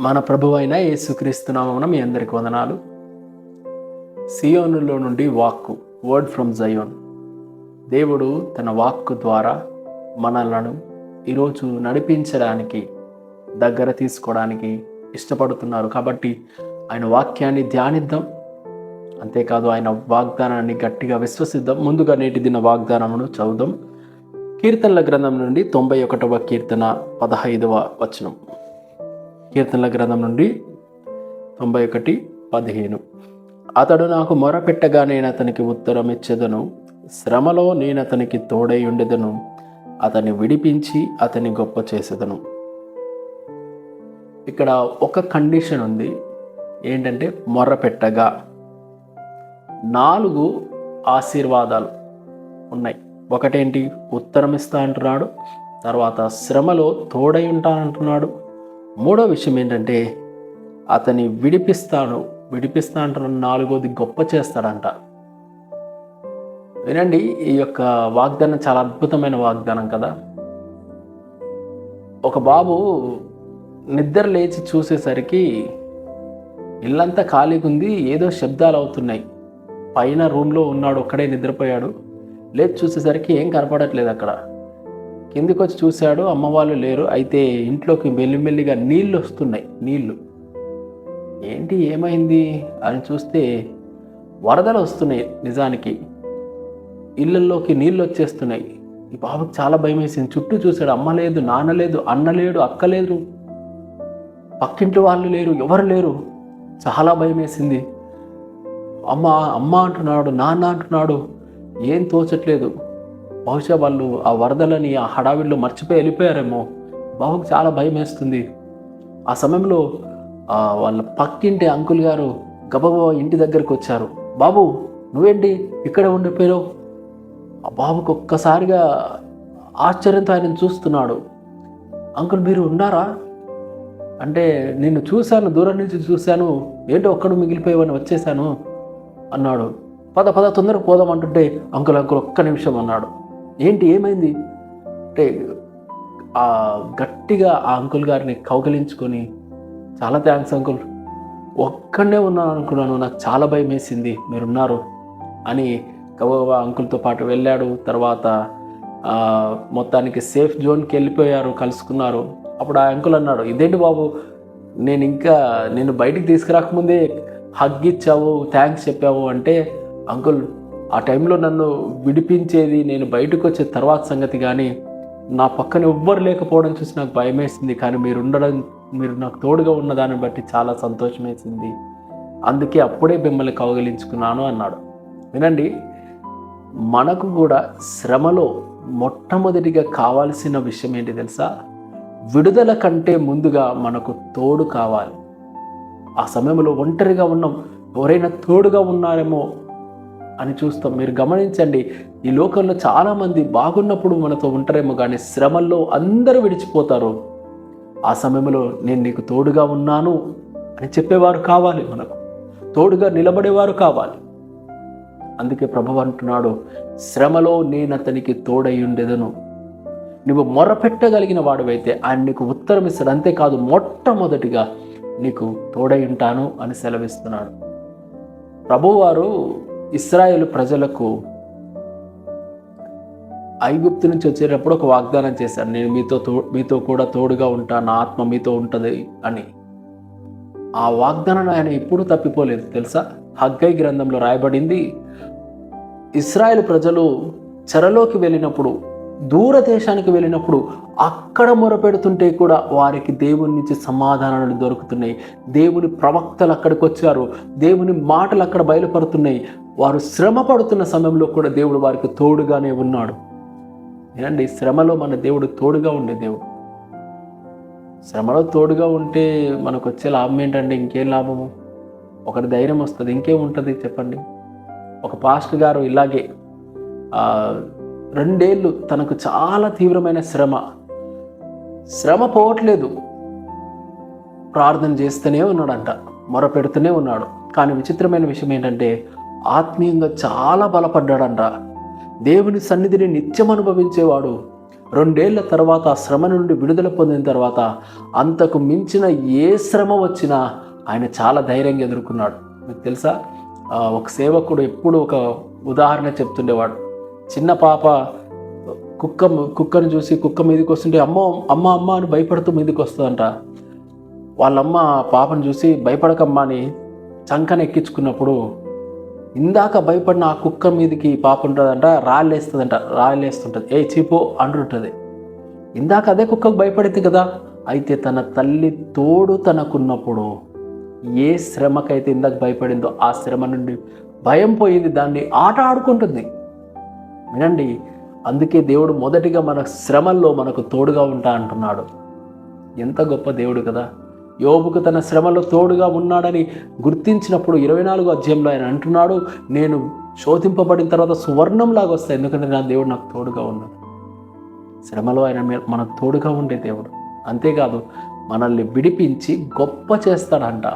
మన ప్రభు అయిన యేసుక్రీస్తునామమున మీ అందరికి వందనాలు. సియోనులో నుండి వాక్కు వర్డ్ ఫ్రమ్ జయోన్ దేవుడు తన వాక్కు ద్వారా మనలను ఈరోజు నడిపించడానికి దగ్గర తీసుకోవడానికి ఇష్టపడుతున్నారు. కాబట్టి ఆయన వాక్యాన్ని ధ్యానిద్దాం. అంతేకాదు ఆయన వాగ్దానాన్ని గట్టిగా విశ్వసిద్దాం. ముందుగా నేటి దిన వాగ్దానమును చదువుదాం. కీర్తనల గ్రంథం నుండి తొంభై ఒకటవ కీర్తన పదహైదవ వచనం. కీర్తనల గ్రంథం నుండి తొంభై ఒకటి పదిహేను. అతడు నాకు మొరపెట్టగా నేను అతనికి ఉత్తరం ఇచ్చేదను. శ్రమలో నేను అతనికి తోడై ఉండేదను. అతన్ని విడిపించి అతని గొప్ప చేసేదను. ఇక్కడ ఒక కండిషన్ ఉంది. ఏంటంటే మొర్రపెట్టగా నాలుగు ఆశీర్వాదాలు ఉన్నాయి. ఒకటేంటి? ఉత్తరం ఇస్తా అంటున్నాడు. తర్వాత శ్రమలో తోడై ఉంటానంటున్నాడు. మూడో విషయం ఏంటంటే అతని విడిపిస్తాను విడిపిస్తా నాలుగోది గొప్ప చేస్తాడంట. వినండి ఈ యొక్క వాగ్దానం చాలా అద్భుతమైన వాగ్దానం కదా. ఒక బాబు నిద్ర లేచి చూసేసరికి ఇల్లంతా ఖాళీగా ఉంది ఏదో శబ్దాలు అవుతున్నాయి. పైన రూమ్లో ఉన్నాడు ఒక్కడే నిద్రపోయాడు. లేచి చూసేసరికి ఏం కనపడట్లేదు అక్కడ. కిందికి వచ్చి చూశాడు అమ్మ వాళ్ళు లేరు. అయితే ఇంట్లోకి మెల్లిమెల్లిగా నీళ్ళు వస్తున్నాయి నీళ్ళు. ఏంటి ఏమైంది అని చూస్తే వరదలు వస్తున్నాయి నిజానికి. ఇళ్ళల్లోకి నీళ్ళు వచ్చేస్తున్నాయి. ఈ బాబుకి చాలా భయం వేసింది చుట్టూ చూశాడు అమ్మ లేదు నాన్న లేదు అన్న లేడు అక్క లేదు. పక్కింటి వాళ్ళు లేరు ఎవరు లేరు? చాలా భయం వేసింది అమ్మ అమ్మ అంటున్నాడు నాన్న అంటున్నాడు. ఏం తోచట్లేదు. బహుశా వాళ్ళు ఆ వరదలని ఆ హడావిడిలో మర్చిపోయి వెళ్ళిపోయారేమో. బాబుకు చాలా భయం వేస్తుంది. ఆ సమయంలో వాళ్ళ పక్కింటి అంకుల్ గారు గబగబా ఇంటి దగ్గరికి వచ్చారు. బాబు నువ్వేంటి ఇక్కడే ఉండిపోయావు? ఆ బాబుకు ఒక్కసారిగా ఆశ్చర్యంతో ఆయన చూస్తున్నాడు. అంకుల్ మీరు ఉన్నారా? అంటే నిన్ను చూశాను దూరం నుంచి చూశాను. ఏంటో ఒక్కడు మిగిలిపోయావని వచ్చేసాను అన్నాడు. పద పద తొందరగా పోదాం అంటుంటే అంకుల్ అంకుల్ ఒక్క నిమిషం అన్నాడు. ఏంటి ఏమైంది? అంటే ఆ గట్టిగా ఆ అంకుల్ గారిని కౌగలించుకొని చాలా థ్యాంక్స్ అంకుల్. ఒక్కడనే ఉన్నాను అనుకున్నాను నాకు చాలా భయం వేసింది మీరున్నారు అని గబగబా అంకుల్తో పాటు వెళ్ళాడు. తర్వాత మొత్తానికి సేఫ్ జోన్కి వెళ్ళిపోయారు కలుసుకున్నారు. అప్పుడు ఆ అంకుల్ అన్నాడు ఇదేంటి బాబు నేను ఇంకా నేను బయటికి తీసుకురాకముందే హగ్ ఇచ్చావు థ్యాంక్స్ చెప్పావు అంటే అంకుల్ ఆ టైంలో నన్ను విడిపించేది నేను బయటకు వచ్చే తర్వాత సంగతి కానీ నా పక్కన ఎవ్వరు లేకపోవడం చూసి నాకు భయం వేసింది కానీ మీరు ఉండడం మీరు నాకు తోడుగా ఉన్న దాన్ని బట్టి చాలా సంతోషం వేసింది అందుకే అప్పుడే మిమ్మల్ని కౌగలించుకున్నాను అన్నాడు. వినండి మనకు కూడా శ్రమలో మొట్టమొదటిగా కావాల్సిన విషయం ఏంటి తెలుసా? విడుదల కంటే ముందుగా మనకు తోడు కావాలి. ఆ సమయంలో ఒంటరిగా ఉన్నాం. ఎవరైనా తోడుగా ఉన్నారేమో అని చూస్తాం. మీరు గమనించండి ఈ లోకంలో చాలామంది బాగున్నప్పుడు మనతో ఉంటారేమో కానీ శ్రమల్లో అందరూ విడిచిపోతారు. ఆ సమయంలో నేను నీకు తోడుగా ఉన్నాను అని చెప్పేవారు కావాలి మనకు. తోడుగా నిలబడేవారు కావాలి. అందుకే ప్రభు అంటున్నాడు శ్రమలో నేను అతనికి తోడై ఉండేదను. నువ్వు మొరపెట్టగలిగిన వాడివైతే ఆయన నీకు ఉత్తరం ఇస్తాడు. అంతేకాదు మొట్టమొదటిగా నీకు తోడై ఉంటాను అని సెలవిస్తున్నాడు. ప్రభువారు ఇస్రాయేల్ ప్రజలకు ఐగుప్తు నుంచి వచ్చేటప్పుడు ఒక వాగ్దానం చేశాను నేను మీతో తో మీతో కూడా తోడుగా ఉంటాను నా ఆత్మ మీతో ఉంటుంది అని. ఆ వాగ్దానం ఆయన ఎప్పుడూ తప్పిపోలేదు తెలుసా? హగ్గై గ్రంథంలో రాయబడింది ఇస్రాయేల్ ప్రజలు చెరలోకి వెళ్ళినప్పుడు దూరదేశానికి వెళ్ళినప్పుడు అక్కడ మొరపెడుతుంటే కూడా వారికి దేవుని నుంచి సమాధానాలు దొరుకుతున్నాయి. దేవుని ప్రవక్తలు అక్కడికి వచ్చారు. దేవుని మాటలు అక్కడ బయలుపడుతున్నాయి వారు శ్రమ పడుతున్న సమయంలో కూడా దేవుడు వారికి తోడుగానే ఉన్నాడు. ఏనండి శ్రమలో మన దేవుడు తోడుగా ఉండే దేవుడు. శ్రమలో తోడుగా ఉంటే మనకు వచ్చే లాభం ఏంటంటే ఇంకేం లాభము? ఒకటి ధైర్యం వస్తుంది. ఇంకేం ఉంటుంది? చెప్పండి. ఒక పాస్టర్ గారు ఇలాగే రెండేళ్ళు తనకు చాలా తీవ్రమైన శ్రమ. శ్రమ పోవట్లేదు. ప్రార్థన చేస్తూనే ఉన్నాడంట మొరపెడుతూనే ఉన్నాడు. కానీ విచిత్రమైన విషయం ఏంటంటే ఆత్మీయంగా చాలా బలపడ్డాడంట. దేవుని సన్నిధిని నిత్యం అనుభవించేవాడు. రెండేళ్ళ తర్వాత ఆ శ్రమ నుండి విడుదల పొందిన తర్వాత అంతకు మించిన ఏ శ్రమ వచ్చినా ఆయన చాలా ధైర్యంగా ఎదుర్కొన్నాడు. మీకు తెలుసా? ఒక సేవకుడు ఎప్పుడు ఒక ఉదాహరణ చెప్తుండేవాడు. చిన్న పాప కుక్క కుక్కను చూసి కుక్క మీదకి వస్తుంటే అమ్మ అమ్మ అమ్మ అని భయపడుతూ మీదకి వస్తుందంట. వాళ్ళమ్మ పాపను చూసి భయపడకమ్మా అని చంకన ఎక్కించుకున్నప్పుడు ఇందాక భయపడిన ఆ కుక్క మీదకి పాప ఉంటుందంట రాళ్ళేస్తుందంట రాళ్ళేస్తుంటుంది. ఏ చీపో అంటుంటుంది. ఇందాక అదే కుక్కకు భయపడింది కదా. అయితే తన తల్లి తోడు తనకున్నప్పుడు ఏ శ్రమకైతే ఇందాక భయపడిందో ఆ శ్రమ నుండి భయం పోయింది దాన్ని ఆట ఆడుకుంటుంది. వినండి అందుకే దేవుడు మొదటిగా మన శ్రమల్లో మనకు తోడుగా ఉంటా అంటున్నాడు. ఎంత గొప్ప దేవుడు కదా! యోబుకు తన శ్రమలో తోడుగా ఉన్నాడని గుర్తించినప్పుడు ఇరవై నాలుగు అధ్యాయంలో ఆయన అంటున్నాడు నేను శోధింపబడిన తర్వాత సువర్ణంలాగా వస్తాయి ఎందుకంటే నా దేవుడు నాకు తోడుగా ఉన్నాడు. శ్రమలో ఆయన మనకు తోడుగా ఉండే దేవుడు. అంతేకాదు మనల్ని విడిపించి గొప్ప చేస్తాడంట.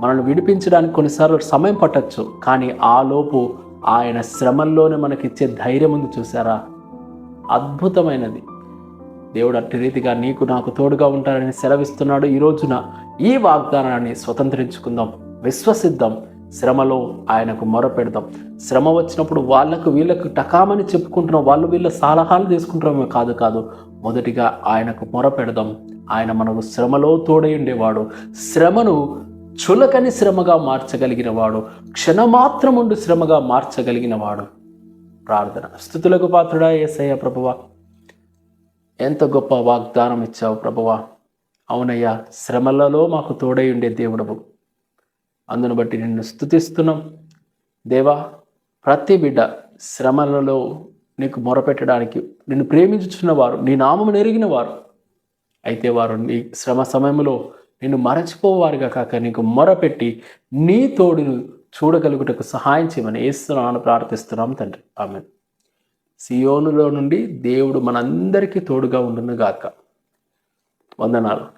మనల్ని విడిపించడానికి కొన్నిసార్లు సమయం పట్టచ్చు కానీ ఆలోపు ఆయన శ్రమల్లోనే మనకిచ్చే ధైర్యం ఉంది చూసారా? అద్భుతమైనది. దేవుడు అట్టి రీతిగా నీకు నాకు తోడుగా ఉంటారని సెలవిస్తున్నాడు ఈ రోజున. ఈ వాగ్దానాన్ని స్వతంత్రించుకుందాం విశ్వసిద్దాం శ్రమలో ఆయనకు మొరపెడదాం. శ్రమ వచ్చినప్పుడు వాళ్ళకు వీళ్ళకు టకామని చెప్పుకుంటున్నాం వాళ్ళు వీళ్ళ సలహాలు తీసుకుంటున్నామే కాదు కాదు మొదటిగా ఆయనకు మొరపెడదాం. ఆయన మనకు శ్రమలో తోడై ఉండేవాడు. శ్రమను చులకని శ్రమగా మార్చగలిగిన వాడు క్షణమాత్రముండు శ్రమగా మార్చగలిగిన వాడు. ప్రార్థన. స్థుతులకు పాత్రుడా ఏసయ్య ప్రభువా ఎంత గొప్ప వాగ్దానం ఇచ్చావు ప్రభువా. అవునయ్యా శ్రమలలో మాకు తోడై ఉండే దేవుడవు. అందును బట్టి నిన్ను స్థుతిస్తున్నాం. దేవా ప్రతి బిడ్డ శ్రమలలో నీకు మొరపెట్టడానికి నిన్ను ప్రేమించుచున్న వారు నీ నామము నెరిగిన వారు అయితే వారు నీ శ్రమ సమయంలో నిన్ను మరచిపోవారుగా కాక నీకు మొరపెట్టి నీ తోడును చూడగలుగుటకు సహాయం చేయమని ఏస్తున్నాను ప్రార్థిస్తున్నాం తండ్రి. ఆమె సియోనులో నుండి దేవుడు మనందరికీ తోడుగా ఉండును గాక. వందనాలు.